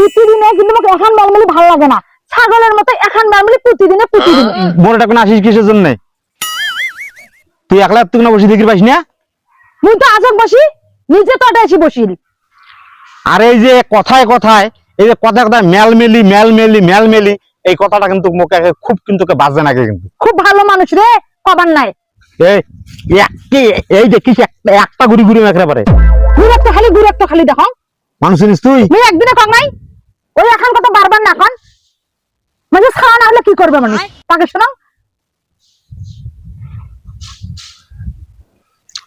প্রতিদিনে কিন্তু আমাকে এখন মালমালি ভালো লাগে না। ছাগলের মতো এখন মালমালি প্রতিদিনে প্রতিদিন। বড়টা কোন আসিস কিসের জন্য? তুই একলা তুই না বসে দেখি পাইস না? মুই তো আজক বসি নিজে তো এসে বসিল আর এই যে কথায় কথায় এই যে কথা কথায় মেলমেলি মেলমেলি মেলমেলি এই কথাটা কিন্তু মুখে খুব কিন্তু বাজে নাকি কিন্তু। খুব ভালো মানুষ রে কবার নাই। এই দেখিস একটা একটা গুড়ি গুড়ি মেখরে পারে ঘুরে তো খালি ঘুরে তো খালি দেখো। মানুষ তুই? একদিনে কম নাই। ওই এখন কথা বারবার না কন। মানে খাওয়া না হলে কি করবে মানুষ? তাকে শোনাও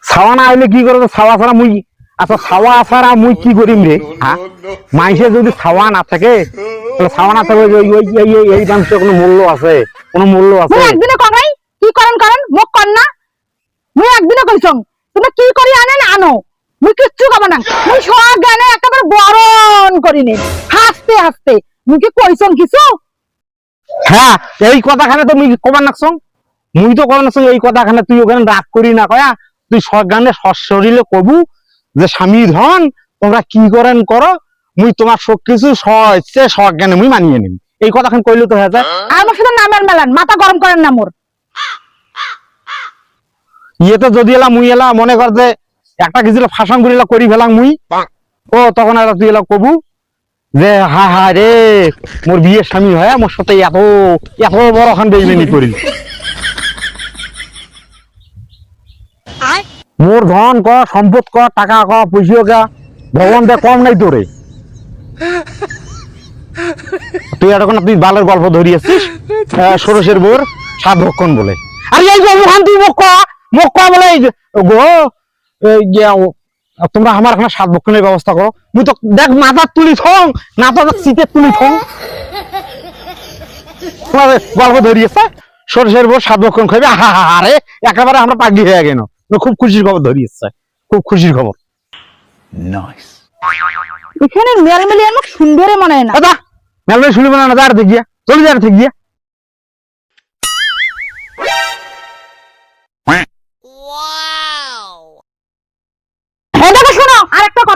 ছাওয়া না হইলে কি করব? ছাওয়া ছাড়া মুই আচ্ছা ছাওয়া ছাড়া মুই কি করিম রে? হ্যাঁ? মাইসে যদি ছাওয়া না থাকে তাহলে ছাওয়া না থাকে ওই ওই এই এই মানুষের কোনো মূল্য আছে। কোনো মূল্য আছে। একদিনে কি করেন করেন? মুখ কর না। মুই একদিনে কইছং। তুমি কি করি আনেন আনো। মুই কিচ্ছু কব না। মুই সব গানে একেবারে বরণ করিনি। হাসতে হাসতে। মুই কি কইছং কিছু? হ্যাঁ এই কথাখানে তো মুই কবার নাকছ। মুই তো কবার নাকছ এই কথাখানে তুই ওখানে রাগ করি না কয়া। তুই সশরীরে কবু যে স্বামী ধন তোমরা কি করেন করো। মুই তোমার সব কিছু সহজে সজ্ঞানে মুই মানিয়ে নিম। এই কথাখান কইলে তো হয়ে আমার সাথে নামের মেলান মাথা গরম করেন না মোর। ইয়ে তো যদি এলা মুই এলা মনে কর যে একটা কিছু ফাঁসন করিলা করি ফেলাম মুই। ও তখন এলা তুই এলা কবু যে হা হা রে মোর বিয়ের স্বামী হয় মোর সাথে এত এত বড় খান বেইমানি করিল মোর ধন ক সম্পদ ক টাকা ক পয়সা ক ভগবান দে কম নাই তোরে তুই এতক্ষণ তুই বালের গল্প ধরিয়েছিস সরসের বোর সাত ভক্ষণ বলে। আরে এই যে ওখান তুই মুখ ক মুখ ক বলে এই গো তোমরা আমার এখানে সাত ভক্ষণের ব্যবস্থা করো। মুই তো দেখ মাথার তুলি থং না তো শীতের তুলি থং। তোমার গল্প ধরিয়েছে সরষের বোর সাত ভক্ষণ খাইবে হা হা আরে একেবারে আমরা পাগলি হয়ে গেল। খুব খুশির খবর ধরিয়েছে খুব খুশির খবর। Nice. এখানে মেলমেলি আমার সুন্দরে মনে হয় না। দাদা মেলবে শুনবে না দাঁড় গিয়া চলে যার থেকে গিয়া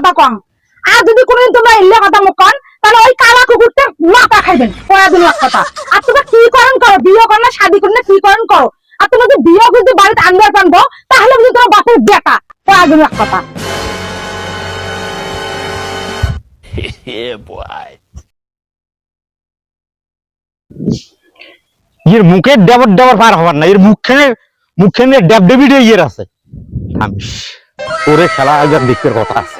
কথা কম। আর যদি কোনোদিন তোমরা ইল্লে কথা মুখ কন তাহলে ওই কালা কুকুরটা মাথা খাইবেন কথা। আর তোমরা কি করেন করো? বিয়ে করো না শাদি করো না কি করেন করো? আর তোমরা যদি বিয়ে যদি বাড়িতে তাহলে বুঝি তোমার বাপের বেটা কথা। এর মুখে ডেবর ডেবর পার হবার না এর মুখখানে মুখখানে ডেব ডেবিড ইয়ের আছে। আমি ওরে খেলা একবার দেখতে কথা আছে।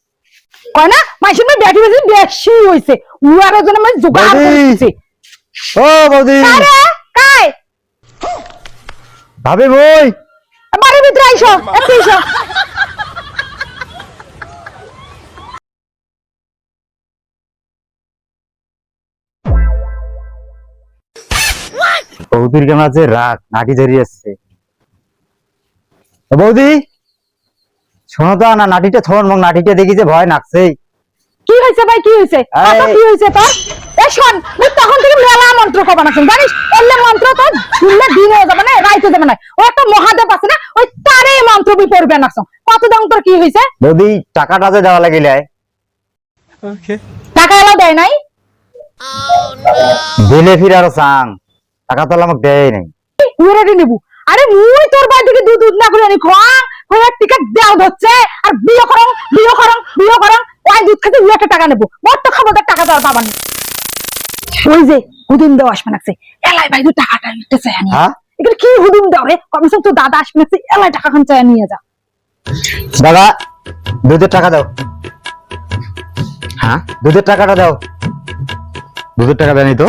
কয় না? মাইসের বেশি বেশি হইছে। মানে জোগাড়। করছে ও বৌদি! আরে কাই ভাবে বই! ভিতরে আইসো একটু বৌদির কেমন আছে? রাগ নাটি ধরিয়ে আসছে বৌদি! শোনো তো না নাটিটা থন মগ নাটিটা দেখি যে ভয় নাকছেই। কি হয়েছে ভাই কি হয়েছে? কি হয়েছে তোর? এ শোন তখন থেকে মেলা মন্ত্র কবা না জানিস? এলে মন্ত্র তো শুনলে দিন হয়ে যাবে না রাইতে যাবে না। ও একটা মহাদেব আছে না ওই তারে মন্ত্র বি পড়বে না কত দাম তোর কি হয়েছে? বৌদি টাকাটা যে দেওয়া লাগিলে টাকা এলো দেয় নাই? দিলে ফির আরও চাং টাকা তো আমাকে দেয় নাই। উড়ে নিবু। আরে মুই তোর বাড়ি থেকে দুধ দুধ না করে আনি খোয়া। হয়ে টিকিট দেওয়া হচ্ছে। আর বিয়ে করং বিয়ে করং বিয়ে করং। ওই দুধ খেতে একটা টাকা নেব। বড় খবরদার টাকা দেওয়ার ওই যে হুদিন দেওয়া আসবে নাকছে এলাই ভাই টাকাটা নিতে চাই আনি হ্যাঁ? এগুলো কি হুদিন রে? তোর দাদা আসবে নাকছে এলাই টাকা খান চাই নিয়ে যা। দাদা দুধের টাকা দাও। হ্যাঁ? দুধের টাকাটা দাও। দুধের টাকা দেয়নি তো?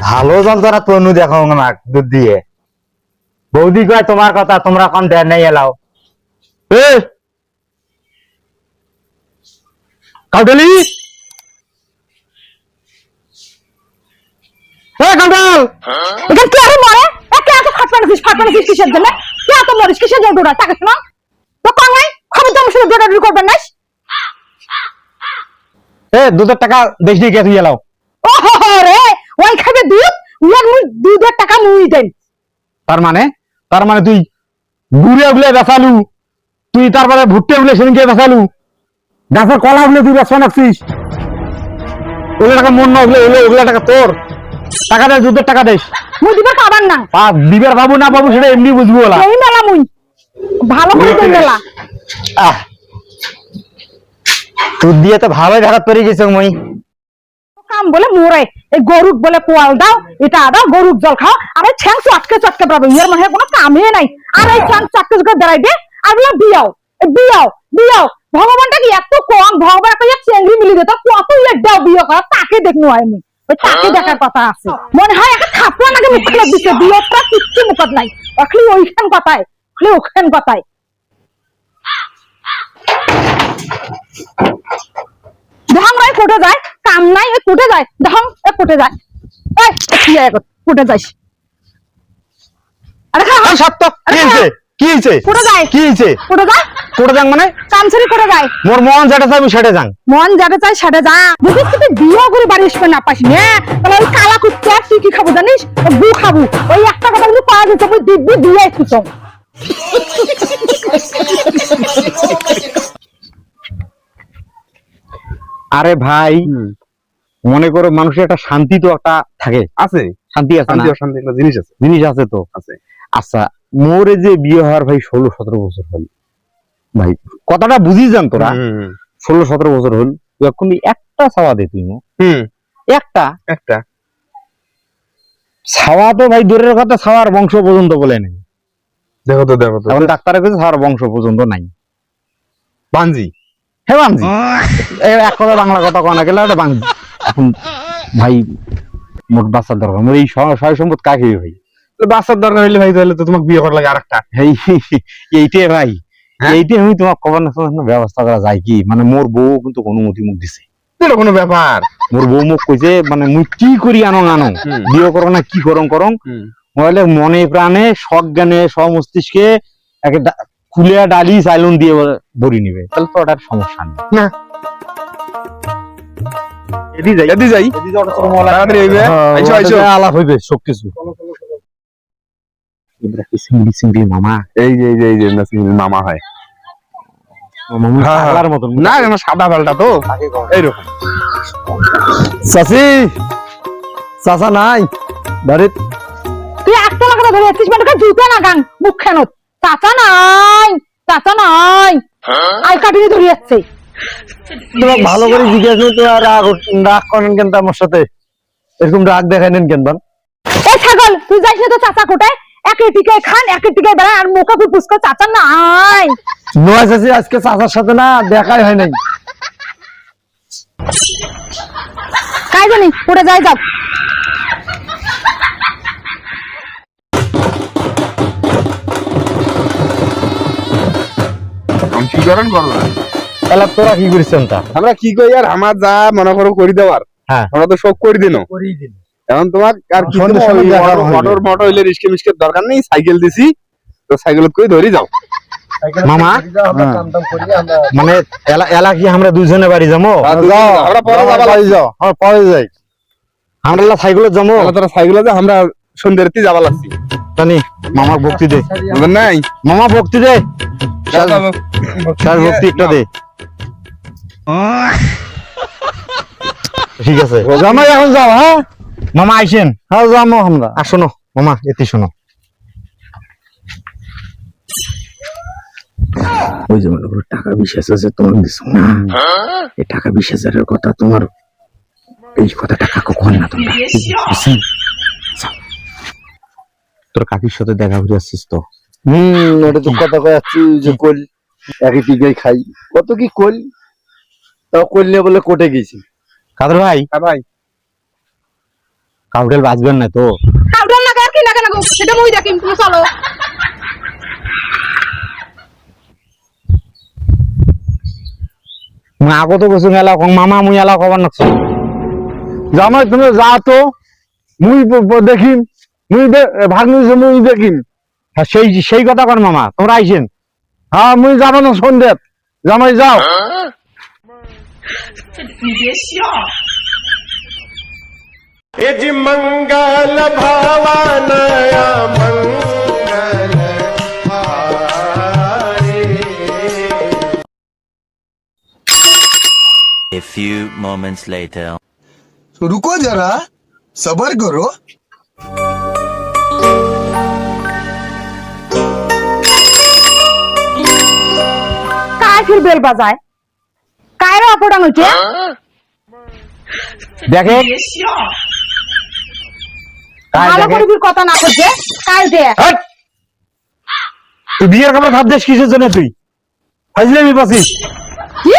ভালো যন্ত্রণা তনু দেখো না দুধ দিয়ে। বৌদি কয় তোমার কথা তোমরা এখন দেন নাই এলাও। এ? কাউডালি? চল এখানে আরে মরে? এ এত ফাট পানিস কিসের জন্য? কে এত মরিস? কিসের জন্য দৌড়া টাকা শোনা তো কম নাই? খবর দাম শুনে দৌড়াদৌড়ি করবেন না এ দুধের টাকা দেশ দিয়ে কে তুই এলাও। ও হো হো রে! ওই খাবে দুধ? উয়ার মুই দুধের টাকা মুই দেন। তার মানে? তার মানে তুই গুড়ে বলে বেসালু তুই তারপরে ভুট্টে বলে সেদিনকে বেসালু গাছের কলা বলে তুই বেসা নাকছিস। ওগুলো টাকা মন না ওগুলো ওগুলো ওগুলো টাকা তোর। টাকা দেয় দুধের টাকা দেশ মুই না। আর দিবের বাবু না বাবু সেটা এমনি বুঝব ওলা। এই মেলা মুই। ভালো করে দেই মেলা। আহ। তুই দিয়ে তো ভালোই ঢাকা তৈরি গেছে মই। কাম বলে মোরে এই গরুক বলে পোয়াল দাও, এটা দাও গরুক জল খাও, আর এই ছ্যাং চটকে চটকে পাবে, ইয়ার মানে কোনো কামে নাই। আর এই ছ্যাং চটকে চটকে দাঁড়াইবে আর বলে বিয়াও এ বিয়াও বিয়াও ভগবানটা কি এত কম? ভগবান একটা ইয়ে চেঙ্গি মিলি দিত কত ইয়ে দাও বিয়ে করা তাকে দেখনো হয় মুই। ওই তাকে দেখার কথা আছে। মনে হয় একটা থাপড়া নাকি মুখ খুলে দিচ্ছে বিয়েটা কিচ্ছু মুখত নাই। খালি ওইখান কথায় খালি ওখান কথায়। ঢং রায় ফুটে যায় কাম নাই এ ফুটে যায় ঢং এ ফুটে যায়। এই কি যায় ফুটে যাইস। আরে খা সত্য কি হয়েছে? কি ফুটে যায়। কি ফুটে যায়? যাং মানে? কামছড়ি ফুটে যায়। মোর মন যেটা চাই আমি সেটা যাং। মন যাবে চাই সেটা যা। বুঝিস তুই বিয়ে করে বাড়ি আসবে না পাস? না তাহলে ওই কালা কুত্তা তুই কি খাব জানিস? ওই গু খাব। ওই একটা কথা যদি পাওয়া যেত ওই দিব্যি দিয়ে আরে ভাই মনে করো মানুষের একটা শান্তি তো একটা থাকে। আছে। শান্তি আছে শান্তি অশান্তি একটা জিনিস আছে। জিনিস আছে তো? আছে। আচ্ছা মোরে যে বিয়ে হওয়ার ভাই ষোলো সতেরো বছর হল। ভাই কথাটা বুঝি যান তোরা? ষোলো সতেরো বছর হল। এখন একটা ছাওয়া দে তুই একটা? একটা। ছাওয়া তো ভাই দূরের কথা ছাওয়ার বংশ পর্যন্ত বলে নেই। দেখো তো দেখো তো। এখন ডাক্তারে কাছে ছাওয়ার বংশ পর্যন্ত নাই। বাঞ্জি হে বাংজি এই এক কথা বাংলা কথা কনা গেলে বাংজি এখন ভাই মোট বাচ্চার দরকার মোর এই স- সয় সম্পদ কাকে ভাই? বাচ্চার দরকার হইলে ভাই তাহলে তো তোমাকে বিয়ে করা লাগে আরেকটা। এই এইটাই ভাই। হ্যাঁ? এইটাই আমি তোমার কবার না ব্যবস্থা করা যায় কি? মানে মোর বউ কিন্তু অনুমতি মুখ দিছে। এটা কোনো ব্যাপার। মোর বউ মুখ কইছে মানে মুই কি করি আনো আনো? বিয়ে করো না কি করং করং? মহিলা মনে প্রাণে সজ্ঞানে সমস্তিষ্কে একে খুলে ডালি সাইলন দিয়ে ভরি নিবে। তাহলে তো ওটার সমস্যা নেই। না। এদি যাই এদি যাই। তাড়াতাড়ি হইবে। আইসো আইসো হ্যাঁ, আলাপ হইবে সবকিছু। এবার কি সিঙ্গলি সিঙ্গলি মামা? এই যে এই যে এই যে নাসিমের মামা হয়। মামা হ্যাঁ, হ্যাঁ। পাগলার মতন। না সাদা বেলটা তো। এইরকম। চাচি! চাচা নাই। বাড়িত তুই একটা লাগাতে ধরে যাচ্ছিস মানে জুতে না গান মুখ খেনত চাচা নাই চাচা নাই। আই কাটিয়ে ধরে যাচ্ছে। তোমার ভালো করে জিজ্ঞাসা তো আর রাগ রাগ করেন কেন আমার সাথে? এরকম রাগ দেখাই নেন কেন এই ছাগল তুই যাইস না তো চাচা কোটায় একে খান একে টিকায় বেড়ায় আর পুষ্কর চাচা নাই। নয় চাচি আজকে চাচার সাথে না দেখাই হয় নাই। কাই জানি পড়ে যাই যাও না। তাহলে তোরা কি করেছেন তা? আমরা কি কই আর আমার যা মনে করো করি দেওয়ার হ্যাঁ। আমরা তো সব করে দিন। এখন তোমার আর কি মোটর- মোটর হইলে। রিস্কে মিস্কের দরকার নেই সাইকেল দিছি তো সাইকেলত করে ধরি যাও। মামা? মানে এলা কি আমরা দুইজনে বাড়ি যাব দুজন যাও, আমরা পরে যাবা বাড়ি যাও। হ্যাঁ পরে যাই। আমরা এলা সাইকেলে যাব তোরা সাইকেলে যা আমরা সন্ধ্যের যাবা লাগছি। জানি মামার ভক্তি দে। নাই? মামা ভক্তি দে। যাও। ভক্তি একটা দে। ঠিক আছে। জামাই এখন যাও হ্যাঁ? মামা আইসেন। হ্যাঁ যাব আমরা আর শোনো মামা এতে শোনো। ওই যে মনে করো টাকা বিশ হাজার তোমার দিছো না এই টাকা বিশ হাজারের কথা তোমার এই কথাটা কাকু কর না তোমরা। তোর কাকির সাথে দেখা করে আসছিস তো? হম ওটা তো কথা কয়ে যাচ্ছি যে কল একই টিকাই খাই। কত কি কল তাও নিয়ে বলে কোটে গেছি। কাদের ভাই। হ্যাঁ ভাই। কাউডেল বাজবেন না তো। কাউডাল লাগা আর কি লাগা না গো? সেটা মুই দেখি তুমি চলো। আগত বসে গেলা কং মামা মুই এলা খবর জামাই তুমি যা তো মুই দেখিম। মুই ভাগ্নি মুই দেখিম। হ্যাঁ, সেই সেই কথা কর মামা তোমরা আইসেন। হ্যাঁ মুই যাব না সন্ধ্যে জামাই যাও यज मंगल भावनया मंगल हारे A few moments later. तो रुको जरा सबर करो ফির বেল বাজায়। কায়রা অপরাং হইছে দেখে। ভালো করে কথা না করছে কাল দে। তুই বিয়ের কাপড় ভাবছিস কিসের জন্য তুই? ফাজলামি পাছিস কি?